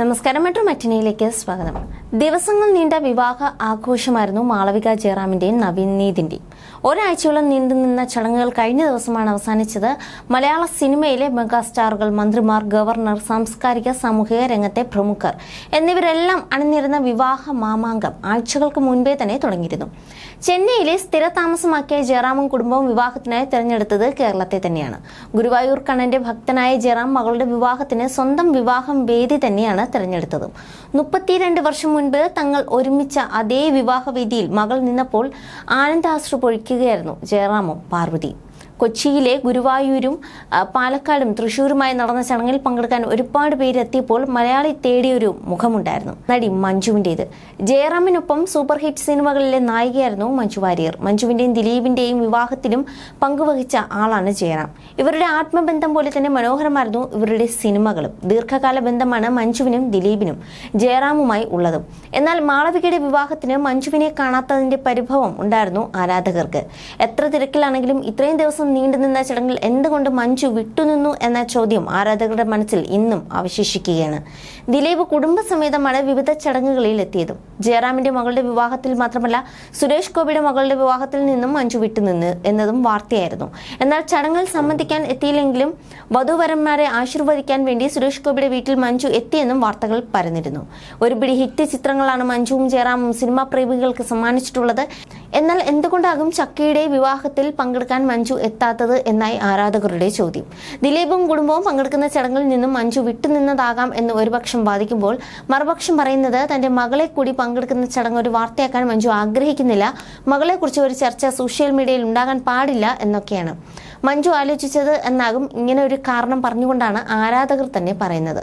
നമസ്കാരം മെട്രോ മറ്റിനയിലേക്ക് സ്വാഗതം. ദിവസങ്ങൾ നീണ്ട വിവാഹ ആഘോഷമായിരുന്നു മാളവിക ജയറാമിന്റെയും നവീനീതിന്റെയും ഒരാഴ്ചയോളം നീണ്ടുനിന്ന ചടങ്ങുകൾ കഴിഞ്ഞ ദിവസമാണ് അവസാനിച്ചത്. മലയാള സിനിമയിലെ മെഗാസ്റ്റാറുകൾ മന്ത്രിമാർ ഗവർണർ സാംസ്കാരിക സാമൂഹിക രംഗത്തെ പ്രമുഖർ എന്നിവരെല്ലാം അണിനിരുന്ന വിവാഹ മാമാങ്കം ആഴ്ചകൾക്ക് മുൻപേ തന്നെ തുടങ്ങിയിരുന്നു. ചെന്നൈയിലെ സ്ഥിരതാമസമാക്കിയ ജയറാമും കുടുംബവും വിവാഹത്തിനായി തെരഞ്ഞെടുത്തത് കേരളത്തെ തന്നെയാണ്. ഗുരുവായൂർ കണ്ണന്റെ ഭക്തനായ ജയറാം മകളുടെ വിവാഹത്തിന് സ്വന്തം വിവാഹം വേദി തന്നെയാണ് തെരഞ്ഞെടുത്തത്. മുപ്പത്തിരണ്ട് വർഷം മുൻപ് തങ്ങൾ ഒരുമിച്ച അതേ വിവാഹവേദിയിൽ മകൾ നിന്നപ്പോൾ ആനന്ദാശ്രു പൊഴിക്കുകയായിരുന്നു ജയറാമും പാർവതിയും. കൊച്ചിയിലെ ഗുരുവായൂരും പാലക്കാടും തൃശൂരുമായി നടന്ന ചടങ്ങിൽ പങ്കെടുക്കാൻ ഒരുപാട് പേരെത്തിയപ്പോൾ മലയാളി തേടിയൊരു മുഖമുണ്ടായിരുന്നു. നടി മഞ്ജുവിന്റേത്. ജയറാമിനൊപ്പം സൂപ്പർ ഹിറ്റ് സിനിമകളിലെ നായികയായിരുന്നു മഞ്ജു വാര്യർ. മഞ്ജുവിന്റെയും ദിലീപിന്റെയും വിവാഹത്തിലും പങ്കുവഹിച്ച ആളാണ് ജയറാം. ഇവരുടെ ആത്മബന്ധം പോലെ തന്നെ മനോഹരമായിരുന്നു ഇവരുടെ സിനിമകളും. ദീർഘകാല ബന്ധമാണ് മഞ്ജുവിനും ദിലീപിനും ജയറാമുമായി ഉള്ളതും. എന്നാൽ മാളവികയുടെ വിവാഹത്തിന് മഞ്ജുവിനെ കാണാത്തതിന്റെ പരിഭവം ഉണ്ടായിരുന്നു ആരാധകർക്ക്. എത്ര തിരക്കിലാണെങ്കിലും ഇത്രയും ദിവസം നീണ്ടുനിന്ന ചടങ്ങിൽ എന്തുകൊണ്ട് മഞ്ജു വിട്ടുനിന്നു എന്ന ചോദ്യം ആരാധകരുടെ മനസ്സിൽ ഇന്നും അവശേഷിക്കുകയാണ്. ദിലീപ് കുടുംബസമേതമാണ് വിവിധ ചടങ്ങുകളിൽ എത്തിയതും. ജയറാമിന്റെ മകളുടെ വിവാഹത്തിൽ മാത്രമല്ല സുരേഷ് ഗോപിയുടെ മകളുടെ വിവാഹത്തിൽ നിന്നും മഞ്ജു വിട്ടുനിന്ന് എന്നതും വാർത്തയായിരുന്നു. എന്നാൽ ചടങ്ങിൽ സംബന്ധിക്കാൻ എത്തിയില്ലെങ്കിലും വധുവരന്മാരെ ആശീർവദിക്കാൻ വേണ്ടി സുരേഷ് ഗോപിയുടെ വീട്ടിൽ മഞ്ജു എത്തിയെന്നും വാർത്തകൾ പരന്നിരുന്നു. ഒരുപിടി ഹിറ്റ് ചിത്രങ്ങളാണ് മഞ്ജുവും ജയറാമും സിനിമാ പ്രേമികൾക്ക് സമ്മാനിച്ചിട്ടുള്ളത്. എന്നാൽ എന്തുകൊണ്ടാകും ചക്കയുടെ വിവാഹത്തിൽ പങ്കെടുക്കാൻ മഞ്ജു എത്താത്തത് എന്നായി ആരാധകരുടെ ചോദ്യം. ദിലീപും കുടുംബവും പങ്കെടുക്കുന്ന ചടങ്ങിൽ നിന്നും മഞ്ജു വിട്ടുനിന്നതാകാം എന്ന് ഒരുപക്ഷം വാദിക്കുമ്പോൾ മറുപക്ഷം പറയുന്നത് തന്റെ മകളെ കൂടി പങ്കെടുക്കുന്ന ചടങ്ങ് ഒരു വാർത്തയാക്കാൻ മഞ്ജു ആഗ്രഹിക്കുന്നില്ല. മകളെക്കുറിച്ച് ഒരു ചർച്ച സോഷ്യൽ മീഡിയയിൽ ഉണ്ടാകാൻ പാടില്ല എന്നൊക്കെയാണ്. മഞ്ജു ആലോചിച്ചത് എന്നാകും ഇങ്ങനെ ഒരു കാരണം പറഞ്ഞുകൊണ്ടാണ് ആരാധകർ തന്നെ പറയുന്നത്.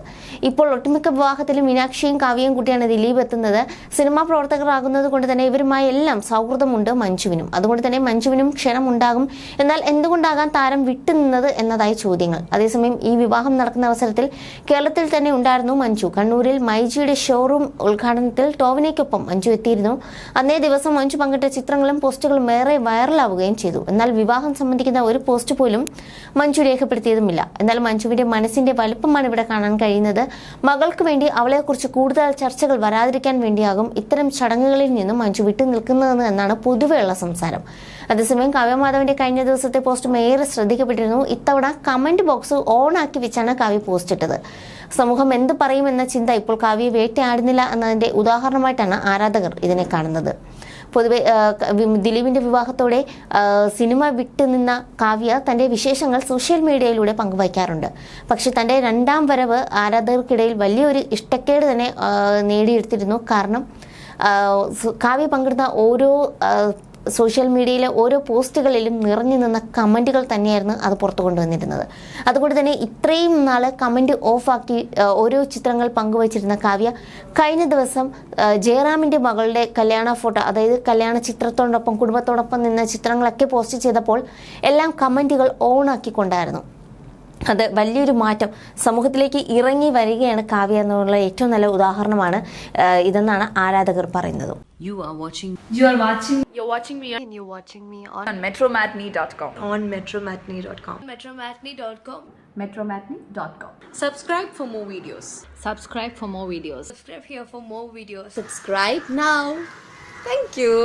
ഇപ്പോൾ ഒട്ടുമിക്ക വിവാഹത്തിലും മീനാക്ഷിയും കാവ്യയും കൂട്ടിയാണ് ദിലീപ് എത്തുന്നത്. സിനിമാ പ്രവർത്തകരാകുന്നത് കൊണ്ട് തന്നെ ഇവരുമായി എല്ലാം സൗഹൃദമുണ്ട് മഞ്ജുവിനും. അതുകൊണ്ട് തന്നെ മഞ്ജുവിനും ക്ഷണം ഉണ്ടാകും എന്നാൽ എന്തുകൊണ്ടാകാൻ താരം വിട്ടുനിന്നത് എന്നതായി ചോദ്യങ്ങൾ. അതേസമയം ഈ വിവാഹം നടക്കുന്ന അവസരത്തിൽ കേരളത്തിൽ തന്നെ ഉണ്ടായിരുന്നു മഞ്ജു. കണ്ണൂരിൽ മൈജിയുടെ ഷോറൂം ഉദ്ഘാടനത്തിൽ ടോവിനയ്ക്കൊപ്പം മഞ്ജു എത്തിയിരുന്നു. അന്നേ ദിവസം മഞ്ജു പങ്കിട്ട ചിത്രങ്ങളും പോസ്റ്റുകളും ഏറെ വൈറലാവുകയും ചെയ്തു. എന്നാൽ വിവാഹം സംബന്ധിക്കുന്ന ഒരു പോസ്റ്റ് പോലും മഞ്ജു രേഖപ്പെടുത്തിയതുമില്ല. എന്നാൽ മഞ്ജുവിന്റെ മനസ്സിന്റെ വലുപ്പമാണ് ഇവിടെ കാണാൻ കഴിയുന്നത്. മകൾക്ക് വേണ്ടി അവളെക്കുറിച്ച് കൂടുതൽ ചർച്ചകൾ വരാതിരിക്കാൻ വേണ്ടിയാകും ഇത്തരം ചടങ്ങുകളിൽ നിന്നും മഞ്ജു വിട്ടു നിൽക്കുന്നതെന്ന് എന്നാണ് പൊതുവെയുള്ള സംസാരം. അതേസമയം കാവ്യമാധവന്റെ കഴിഞ്ഞ ദിവസത്തെ പോസ്റ്റും ഏറെ ശ്രദ്ധിക്കപ്പെട്ടിരുന്നു. ഇത്തവണ കമന്റ് ബോക്സ് ഓൺ ആക്കി വെച്ചാണ് കാവ്യ പോസ്റ്റ് ഇട്ടത്. സമൂഹം എന്ത് പറയുമെന്ന ചിന്ത ഇപ്പോൾ കാവ്യ വേട്ടയാടുന്നില്ല എന്നതിന്റെ ഉദാഹരണമായിട്ടാണ് ആരാധകർ ഇതിനെ കാണുന്നത്. പൊതുവെ ദിലീപിന്റെ വിവാഹത്തോടെ സിനിമ സിനിമ വിട്ടുനിന്ന കാവ്യ തന്റെ വിശേഷങ്ങൾ സോഷ്യൽ മീഡിയയിലൂടെ പങ്കുവയ്ക്കാറുണ്ട്. പക്ഷെ തന്റെ രണ്ടാം വരവ് ആരാധകർക്കിടയിൽ വലിയൊരു ഇഷ്ടക്കേട് തന്നെ നേടിയെടുത്തിരുന്നു. കാരണം കാവ്യ പങ്കിടുന്ന ഓരോ സോഷ്യൽ മീഡിയയിലെ ഓരോ പോസ്റ്റുകളിലും നിറഞ്ഞു നിന്ന കമന്റുകൾ തന്നെയായിരുന്നു അത് പുറത്തു കൊണ്ടുവന്നിരുന്നത്. അതുകൊണ്ട് തന്നെ ഇത്രയും നാൾ കമന്റ് ഓഫാക്കി ഓരോ ചിത്രങ്ങൾ പങ്കുവച്ചിരുന്ന കാവ്യ കഴിഞ്ഞ ദിവസം ജയറാമിന്റെ മകളുടെ കല്യാണ ഫോട്ടോ അതായത് കല്യാണ ചിത്രത്തോടൊപ്പം കുടുംബത്തോടൊപ്പം നിന്ന ചിത്രങ്ങളൊക്കെ പോസ്റ്റ് ചെയ്തപ്പോൾ എല്ലാം കമന്റുകൾ ഓണാക്കിക്കൊണ്ടായിരുന്നു അത് വലിയൊരു മാറ്റം സമൂഹത്തിലേക്ക് ഇറങ്ങി വരികയാണ് കാവ്യ എന്നുള്ള ഏറ്റവും നല്ല ഉദാഹരണമാണ് ഇതെന്നാണ് ആരാധകർ പറയുന്നത് You are watching You are watching You're watching me and you're watching me on on metromatney.com. on metromatney.com. metromatney.com. Metromatney.com. Subscribe for more videos. Subscribe for more videos. Subscribe here for more videos. Subscribe now. Thank you.